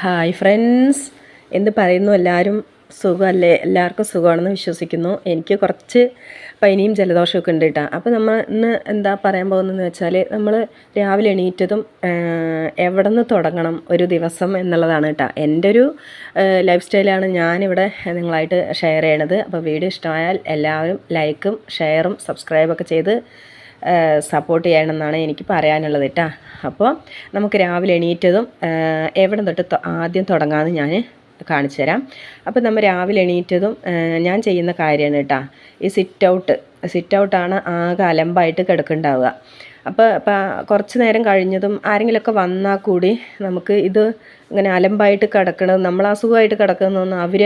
Hi friends എന്ത് പറയുന്നു എല്ലാവരും സുഖമല്ലേ എല്ലാവർക്കും സുഖമാണെന്ന് വിശ്വസിക്കുന്നു. എനിക്ക് കുറച്ച് പനിയും ജലദോഷമൊക്കെ ഉണ്ട് കേട്ടോ. അപ്പോൾ നമ്മൾ ഇന്ന് എന്താ പറയാൻ പോകുന്നതെന്ന് വെച്ചാൽ നമ്മൾ രാവിലെ എണീറ്റതും എവിടെ നിന്ന് തുടങ്ങണം ഒരു ദിവസം എന്നുള്ളതാണ് കേട്ടോ. എന്റെ ഒരു ലൈഫ് സ്റ്റൈലാണ് ഞാനിവിടെ നിങ്ങളായിട്ട് ഷെയർ ചെയ്യണത്. അപ്പോൾ വീഡിയോ ഇഷ്ടമായാൽ എല്ലാവരും ലൈക്കും ഷെയറും സബ്സ്ക്രൈബൊക്കെ ചെയ്ത് സപ്പോർട്ട് ചെയ്യണമെന്നാണ് എനിക്ക് പറയാനുള്ളത് കേട്ടോ അപ്പോൾ നമുക്ക് രാവിലെ എണീറ്റതും എവിടെ തൊട്ട് ആദ്യം തുടങ്ങാമെന്ന് ഞാൻ കാണിച്ചു തരാം. അപ്പോൾ നമ്മൾ രാവിലെ എണീറ്റതും ഞാൻ ചെയ്യുന്ന കാര്യമാണ് കേട്ടോ ഈ സിറ്റ് ഔട്ട് സിറ്റ് ഔട്ടാണ് ആകെ അലമ്പായിട്ട് കിടക്കുന്നുണ്ടാവുക. അപ്പോൾ ഇപ്പോൾ കുറച്ച് നേരം കഴിഞ്ഞതും ആരെങ്കിലുമൊക്കെ വന്നാൽ കൂടി നമുക്ക് ഇത് ഇങ്ങനെ അലമ്പായിട്ട് കിടക്കണത് നമ്മൾ അസുഖമായിട്ട് കിടക്കുന്നതൊന്നും അവർ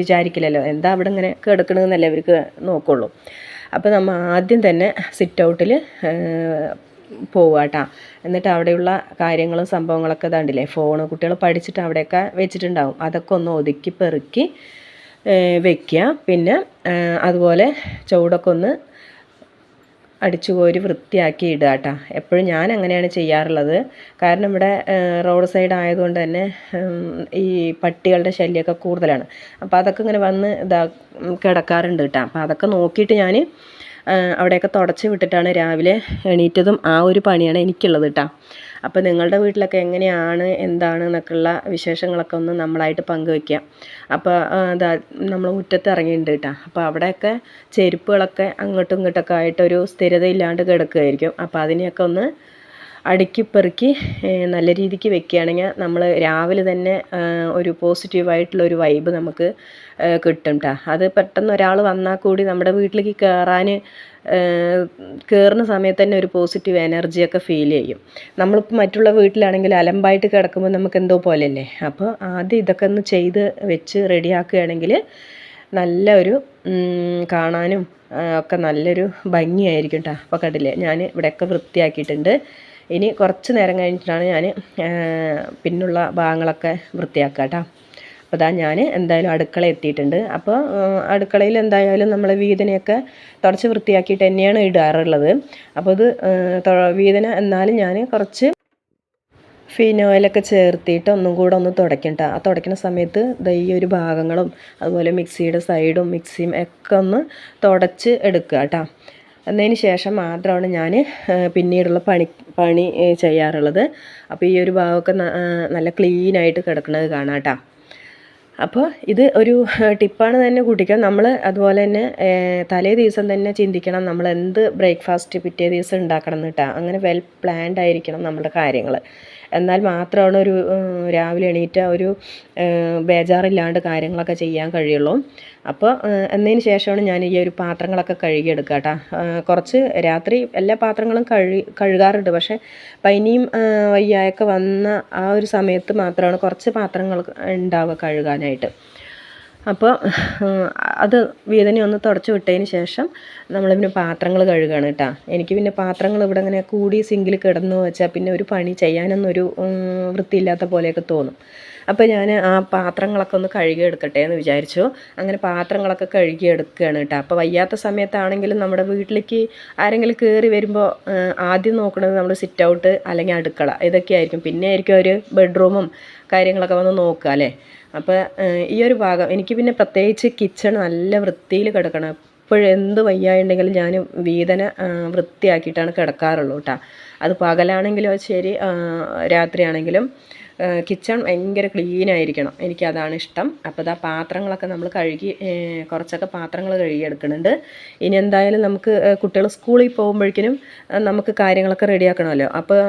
വിചാരിക്കില്ലല്ലോ. എന്താ അവിടെ ഇങ്ങനെ കിടക്കണമെന്നല്ലേ അവർക്ക് നോക്കുള്ളൂ. അപ്പോൾ നമ്മൾ ആദ്യം തന്നെ സിറ്റ് ഔട്ടിൽ എന്നിട്ട് അവിടെയുള്ള കാര്യങ്ങളും സംഭവങ്ങളൊക്കെ ഇതാണ്ടില്ലേ ഫോൺ കുട്ടികൾ പഠിച്ചിട്ട് അവിടെയൊക്കെ വെച്ചിട്ടുണ്ടാവും. അതൊക്കെ ഒന്ന് ഒതുക്കി പെറുക്കി വെക്കുക പിന്നെ അതുപോലെ ചുവടൊക്കെ ഒന്ന് അടിച്ചു കോരി വൃത്തിയാക്കി ഇടുക കേട്ടോ. എപ്പോഴും ഞാൻ അങ്ങനെയാണ് ചെയ്യാറുള്ളത്. കാരണം ഇവിടെ റോഡ് സൈഡ് ആയതുകൊണ്ട് തന്നെ ഈ പട്ടികളുടെ ശല്യമൊക്കെ കൂടുതലാണ്. അപ്പോൾ അതൊക്കെ ഇങ്ങനെ വന്ന് ഇതാ കിടക്കാറുണ്ട് കേട്ടോ. അപ്പോൾ അതൊക്കെ നോക്കിയിട്ട് ഞാൻ അവിടെയൊക്കെ തുടച്ച് വിട്ടിട്ടാണ് രാവിലെ എണീറ്റതും ആ ഒരു പണിയാണ് എനിക്കുള്ളത് കേട്ടോ അപ്പോൾ നിങ്ങളുടെ വീട്ടിലൊക്കെ എങ്ങനെയാണ് എന്താണ് എന്നൊക്കെയുള്ള വിശേഷങ്ങളൊക്കെ ഒന്ന് നമ്മളായിട്ട് പങ്കുവെക്കാം അപ്പോൾ അതാ നമ്മൾ മുറ്റത്ത് ഇറങ്ങിയിട്ടുണ്ട് കേട്ടോ അപ്പോൾ അവിടെയൊക്കെ ചെരുപ്പുകളൊക്കെ അങ്ങോട്ടും ഇങ്ങോട്ടൊക്കെ ആയിട്ടൊരു സ്ഥിരതയില്ലാണ്ട് കിടക്കുകയായിരിക്കും അപ്പോൾ അതിനെയൊക്കെ ഒന്ന് അടുക്കി പെറുക്കി നല്ല രീതിക്ക് വെക്കുകയാണെങ്കിൽ നമ്മൾ രാവിലെ തന്നെ ഒരു പോസിറ്റീവായിട്ടുള്ള ഒരു വൈബ് നമുക്ക് കിട്ടും കേട്ടോ അത് പെട്ടെന്ന് ഒരാൾ വന്നാൽ കൂടി നമ്മുടെ വീട്ടിലേക്ക് കയറാൻ കയറുന്ന സമയത്ത് തന്നെ ഒരു പോസിറ്റീവ് എനർജിയൊക്കെ ഫീൽ ചെയ്യും. നമ്മളിപ്പോൾ മറ്റുള്ള വീട്ടിലാണെങ്കിൽ അലമ്പായിട്ട് കിടക്കുമ്പോൾ നമുക്ക് എന്തോ പോലെയല്ലേ? അപ്പോൾ ആദ്യം ഇതൊക്കെ ഒന്ന് ചെയ്ത് വെച്ച് റെഡിയാക്കുകയാണെങ്കിൽ നല്ല ഒരു കാണാനും ഒക്കെ നല്ലൊരു ഭംഗിയായിരിക്കും കേട്ടോ അപ്പോൾ കണ്ടില്ലേ ഞാൻ ഇവിടെയൊക്കെ വൃത്തിയാക്കിയിട്ടുണ്ട്. ഇനി കുറച്ച് നേരം കഴിഞ്ഞിട്ടാണ് ഞാൻ പിന്നുള്ള ഭാഗങ്ങളൊക്കെ വൃത്തിയാക്കുക കേട്ടോ. അപ്പോൾ അതാ ഞാൻ എന്തായാലും അടുക്കള എത്തിയിട്ടുണ്ട്. അപ്പോൾ അടുക്കളയിൽ എന്തായാലും നമ്മൾ വീതനയൊക്കെ തുടച്ച് വൃത്തിയാക്കിയിട്ട് തന്നെയാണ് ഇടാറുള്ളത്. അപ്പോൾ ഇത് വീതന എന്നാലും ഞാൻ കുറച്ച് ഫിനോയിലൊക്കെ ചേർത്തിട്ട് ഒന്നും കൂടെ ഒന്ന് തുടയ്ക്കണ്ട ആ തുടയ്ക്കുന്ന സമയത്ത് ഈ ഒരു ഭാഗങ്ങളും അതുപോലെ മിക്സിയുടെ സൈഡും മിക്സിയും ഒക്കെ ഒന്ന് തുടച്ച് എടുക്കുക കേട്ടോ. എന്നതിന് ശേഷം മാത്രമാണ് ഞാൻ പിന്നീടുള്ള പണി പണി ചെയ്യാറുള്ളത്. അപ്പോൾ ഈ ഒരു ഭാഗമൊക്കെ നല്ല ക്ലീനായിട്ട് കിടക്കുന്നത് കാണാം അപ്പോൾ ഇത് ഒരു ടിപ്പാണ് തന്നെ കൂട്ടിക്കാം. നമ്മൾ അതുപോലെ തന്നെ തലേ ദിവസം തന്നെ ചിന്തിക്കണം നമ്മൾ എന്ത് ബ്രേക്ക്ഫാസ്റ്റ് പിറ്റേ ദിവസം ഉണ്ടാക്കണം എന്ന് കേട്ടോ അങ്ങനെ വെൽ പ്ലാൻഡ് ആയിരിക്കണം നമ്മുടെ കാര്യങ്ങൾ എന്നാൽ മാത്രമാണ് ഒരു രാവിലെ എണീറ്റ ഒരു ബേജാറില്ലാണ്ട് കാര്യങ്ങളൊക്കെ ചെയ്യാൻ കഴിയുള്ളൂ. അപ്പോൾ എന്നതിന് ശേഷമാണ് ഞാൻ ഈ ഒരു പാത്രങ്ങളൊക്കെ കഴുകിയെടുക്കുക കേട്ടോ കുറച്ച് രാത്രി എല്ലാ പാത്രങ്ങളും കഴുകി കഴുകാറുണ്ട്. പക്ഷേ പനിയും വയ്യായൊക്കെ വന്ന ആ ഒരു സമയത്ത് മാത്രമാണ് കുറച്ച് പാത്രങ്ങൾ ഉണ്ടാവുക കഴുകാനായിട്ട്. അപ്പോൾ അത് വേദന ഒന്ന് തുടച്ച് വിട്ടതിന് ശേഷം നമ്മൾ പിന്നെ പാത്രങ്ങൾ കഴുകുകയാണ് കേട്ടോ എനിക്ക് പിന്നെ പാത്രങ്ങൾ ഇവിടെ ഇങ്ങനെ കൂടി സിങ്കിൽ കിടന്നു വെച്ചാൽ പിന്നെ ഒരു പണി ചെയ്യാനൊന്നും ഒരു വൃത്തിയില്ലാത്ത പോലെയൊക്കെ തോന്നും. അപ്പോൾ ഞാൻ ആ പാത്രങ്ങളൊക്കെ ഒന്ന് കഴുകിയെടുക്കട്ടെ എന്ന് വിചാരിച്ചു. അങ്ങനെ പാത്രങ്ങളൊക്കെ കഴുകിയെടുക്കുകയാണ് കേട്ടോ. അപ്പോൾ വയ്യാത്ത സമയത്താണെങ്കിലും നമ്മുടെ വീട്ടിലേക്ക് ആരെങ്കിലും കയറി വരുമ്പോൾ ആദ്യം നോക്കുന്നത് നമ്മൾ സിറ്റ് ഔട്ട് അല്ലെങ്കിൽ അടുക്കള. ഇതൊക്കെ ആയിരിക്കും. പിന്നെ ആയിരിക്കും ഒരു ബെഡ്റൂമും കാര്യങ്ങളൊക്കെ വന്ന് നോക്കുക അല്ലേ? അപ്പോൾ ഈ ഒരു ഭാഗം. എനിക്ക് പിന്നെ പ്രത്യേകിച്ച് കിച്ചൺ നല്ല വൃത്തിയിൽ കിടക്കണം. എപ്പോഴെന്ത് വയ്യായുണ്ടെങ്കിലും ഞാൻ വീതന വൃത്തിയാക്കിയിട്ടാണ് കിടക്കാറുള്ളൂ കേട്ടോ. അത് പകലാണെങ്കിലും ശരി രാത്രിയാണെങ്കിലും കിച്ചൺ ഭയങ്കര ക്ലീൻ ആയിരിക്കണം. എനിക്കതാണ് ഇഷ്ടം. അപ്പോൾ ഇതാ പാത്രങ്ങളൊക്കെ നമ്മൾ കഴുകി കുറച്ചൊക്കെ പാത്രങ്ങൾ കഴുകിയെടുക്കുന്നുണ്ട്. ഇനി എന്തായാലും നമുക്ക് കുട്ടികൾ സ്കൂളിൽ പോകുമ്പോഴേക്കിനും നമുക്ക് കാര്യങ്ങളൊക്കെ റെഡിയാക്കണമല്ലോ. അപ്പോൾ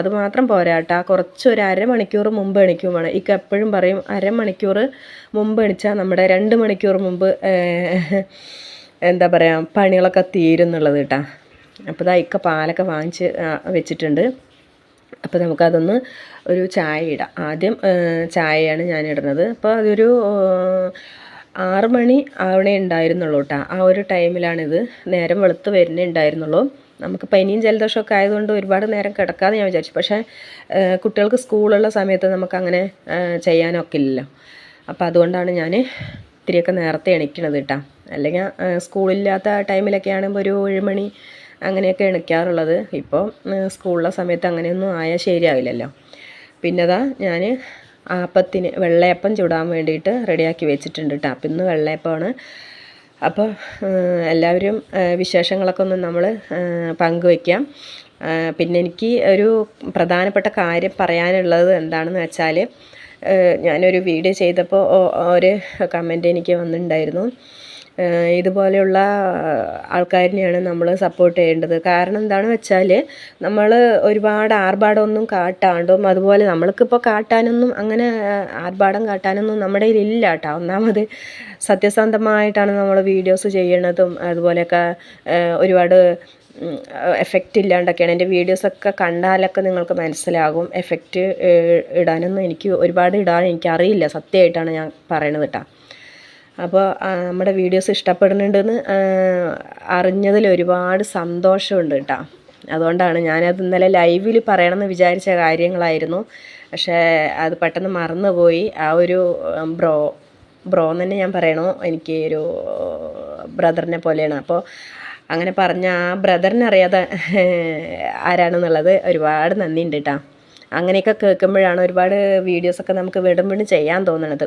അതുമാത്രം പോരാട്ടാ കുറച്ച് ഒരു അരമണിക്കൂർ മുമ്പ് എണിക്കും വേണം. ഇക്ക എപ്പോഴും പറയും അരമണിക്കൂർ മുമ്പ് എണിച്ചാൽ നമ്മുടെ രണ്ട് മണിക്കൂർ മുമ്പ് എന്താ പറയുക പണികളൊക്കെ തീരും എന്നുള്ളത് കേട്ടോ. അപ്പോൾ ഇതാ ഇക്ക പാലൊക്കെ വാങ്ങിച്ച് വെച്ചിട്ടുണ്ട്. അപ്പോൾ നമുക്കതൊന്ന് ഒരു ചായ ഇടാം. ആദ്യം ചായയാണ് ഞാൻ ഇടുന്നത് അപ്പോൾ അതൊരു ആറ് മണി ആവണേ ഉണ്ടായിരുന്നുള്ളൂ കേട്ടോ ആ ഒരു ടൈമിലാണിത്. നേരം വെളുത്ത് വരുന്നേ ഉണ്ടായിരുന്നുള്ളൂ. നമുക്ക് പനിയും ജലദോഷമൊക്കെ ആയതുകൊണ്ട് ഒരുപാട് നേരം കിടക്കാതെ ഞാൻ വിചാരിച്ചു. പക്ഷേ കുട്ടികൾക്ക് സ്കൂളുള്ള സമയത്ത് നമുക്കങ്ങനെ ചെയ്യാനൊക്കെ ഇല്ലല്ലോ. അപ്പോൾ അതുകൊണ്ടാണ് ഞാൻ ഇത്തിരിയൊക്കെ നേരത്തെ എണീക്കണത് കേട്ടോ അല്ലെങ്കിൽ സ്കൂളില്ലാത്ത ടൈമിലൊക്കെ ആണെങ്കിൽ ഒരു ഏഴ് മണി അങ്ങനെയൊക്കെ എണിക്കാറുള്ളത്. ഇപ്പോൾ സ്കൂളിലെ സമയത്ത് അങ്ങനെയൊന്നും ആയാൽ ശരിയാവില്ലല്ലോ. പിന്നെ അതാ ഞാൻ ആപ്പത്തിന് വെള്ളയപ്പം ചുടാൻ വേണ്ടിയിട്ട് റെഡിയാക്കി വെച്ചിട്ടുണ്ട് കേട്ടോ അപ്പം ഇന്ന് വെള്ളയപ്പമാണ്. അപ്പോൾ എല്ലാവരും വിശേഷങ്ങളൊക്കെ ഒന്ന് നമ്മൾ പങ്കുവയ്ക്കാം. പിന്നെ എനിക്ക് ഒരു പ്രധാനപ്പെട്ട കാര്യം പറയാനുള്ളത് എന്താണെന്ന് വെച്ചാൽ ഞാനൊരു വീഡിയോ ചെയ്തപ്പോൾ ഒരു കമന്റ് എനിക്ക് വന്നിട്ടുണ്ടായിരുന്നു. ഇതുപോലെയുള്ള ആൾക്കാരിനെയാണ് നമ്മൾ സപ്പോർട്ട് ചെയ്യേണ്ടത്. കാരണം എന്താണെന്ന് വെച്ചാൽ നമ്മൾ ഒരുപാട് ആർഭാടമൊന്നും കാട്ടാണ്ടും അതുപോലെ നമ്മൾക്കിപ്പോൾ കാട്ടാനൊന്നും അങ്ങനെ ആർഭാടം കാട്ടാനൊന്നും നമ്മുടെ കയ്യിലില്ല കേട്ടോ ഒന്നാമത് സത്യസന്ധമായിട്ടാണ് നമ്മൾ വീഡിയോസ് ചെയ്യണതും അതുപോലെയൊക്കെ ഒരുപാട് എഫക്റ്റ് ഇല്ലാണ്ടൊക്കെയാണ്. എന്റെ വീഡിയോസൊക്കെ കണ്ടാലൊക്കെ നിങ്ങൾക്ക് മനസ്സിലാകും എഫക്റ്റ് ഇടാനൊന്നും എനിക്ക് ഒരുപാട് ഇടാൻ എനിക്കറിയില്ല. സത്യമായിട്ടാണ് ഞാൻ പറയണത് കേട്ടോ അപ്പോൾ നമ്മുടെ വീഡിയോസ് ഇഷ്ടപ്പെടുന്നുണ്ടെന്ന് അറിഞ്ഞതിൽ ഒരുപാട് സന്തോഷമുണ്ട് കേട്ടോ. അതുകൊണ്ടാണ് ഞാനത് ഇന്നലെ ലൈവിൽ പറയണമെന്ന് വിചാരിച്ച കാര്യങ്ങളായിരുന്നു. പക്ഷേ അത് പെട്ടെന്ന് മറന്നുപോയി. ആ ഒരു ബ്രോ ബ്രോ തന്നെ ഞാൻ പറയണു. എനിക്ക് ഒരു ബ്രദറിനെ പോലെയാണ്. അപ്പോൾ അങ്ങനെ പറഞ്ഞ ആ ബ്രദറിനറിയാതെ ആരാണെന്നുള്ളത് ഒരുപാട് നന്ദിയുണ്ട് കേട്ടോ. അങ്ങനെയൊക്കെ കേൾക്കുമ്പോഴാണ് ഒരുപാട് വീഡിയോസൊക്കെ നമുക്ക് വീണ്ടും വീണ്ടും ചെയ്യാൻ തോന്നണത്.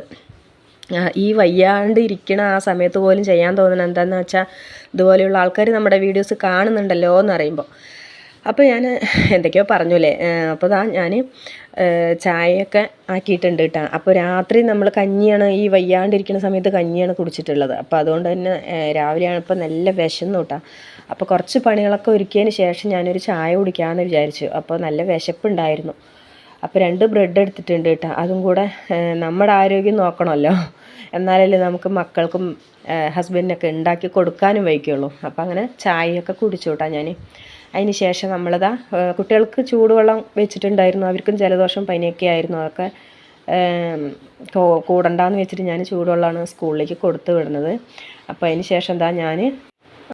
ഈ വയ്യാണ്ട് ഇരിക്കണ ആ സമയത്ത് പോലും ചെയ്യാൻ തോന്നണത് എന്താണെന്ന് വെച്ചാൽ ഇതുപോലെയുള്ള ആൾക്കാർ നമ്മുടെ വീഡിയോസ് കാണുന്നുണ്ടല്ലോ എന്ന് അറിയുമ്പോൾ അപ്പോൾ ഞാൻ എന്തൊക്കെയോ പറഞ്ഞൂലേ അപ്പോൾ ദാ ഞാൻ ചായയൊക്കെ ആക്കിയിട്ടുണ്ട് കേട്ടോ അപ്പോൾ രാത്രി നമ്മൾ കഞ്ഞിയാണ് ഈ വയ്യാണ്ടിരിക്കുന്ന സമയത്ത് കഞ്ഞിയാണ് കുടിച്ചിട്ടുള്ളത്. അപ്പോൾ അതുകൊണ്ട് തന്നെ രാവിലെയാണ് ഇപ്പോൾ നല്ല വിശന്നു കേട്ടോ അപ്പോൾ കുറച്ച് പണികളൊക്കെ ഒരുക്കിയതിന് ശേഷം ഞാനൊരു ചായ കുടിക്കാമെന്ന് വിചാരിച്ചു. അപ്പോൾ നല്ല വിശപ്പുണ്ടായിരുന്നു. അപ്പോൾ രണ്ട് ബ്രെഡ് എടുത്തിട്ടുണ്ട് കേട്ടോ. അതും കൂടെ നമ്മുടെ ആരോഗ്യം നോക്കണമല്ലോ. എന്നാലല്ലേ നമുക്ക് മക്കൾക്കും ഹസ്ബൻഡിനൊക്കെ ഉണ്ടാക്കി കൊടുക്കാനും വയ്ക്കുള്ളൂ അപ്പോൾ അങ്ങനെ ചായയൊക്കെ കുടിച്ചു കേട്ടോ ഞാൻ അതിന് ശേഷം നമ്മളിതാ കുട്ടികൾക്ക് ചൂടുവെള്ളം വെച്ചിട്ടുണ്ടായിരുന്നു. അവർക്കും ജലദോഷം പനിയൊക്കെ ആയിരുന്നു. അതൊക്കെ കൂടണ്ടാന്ന് വെച്ചിട്ട് ഞാൻ ചൂടുവെള്ളമാണ് സ്കൂളിലേക്ക് കൊടുത്തു വിടുന്നത്. അപ്പോൾ അതിന് ശേഷം എന്താ ഞാൻ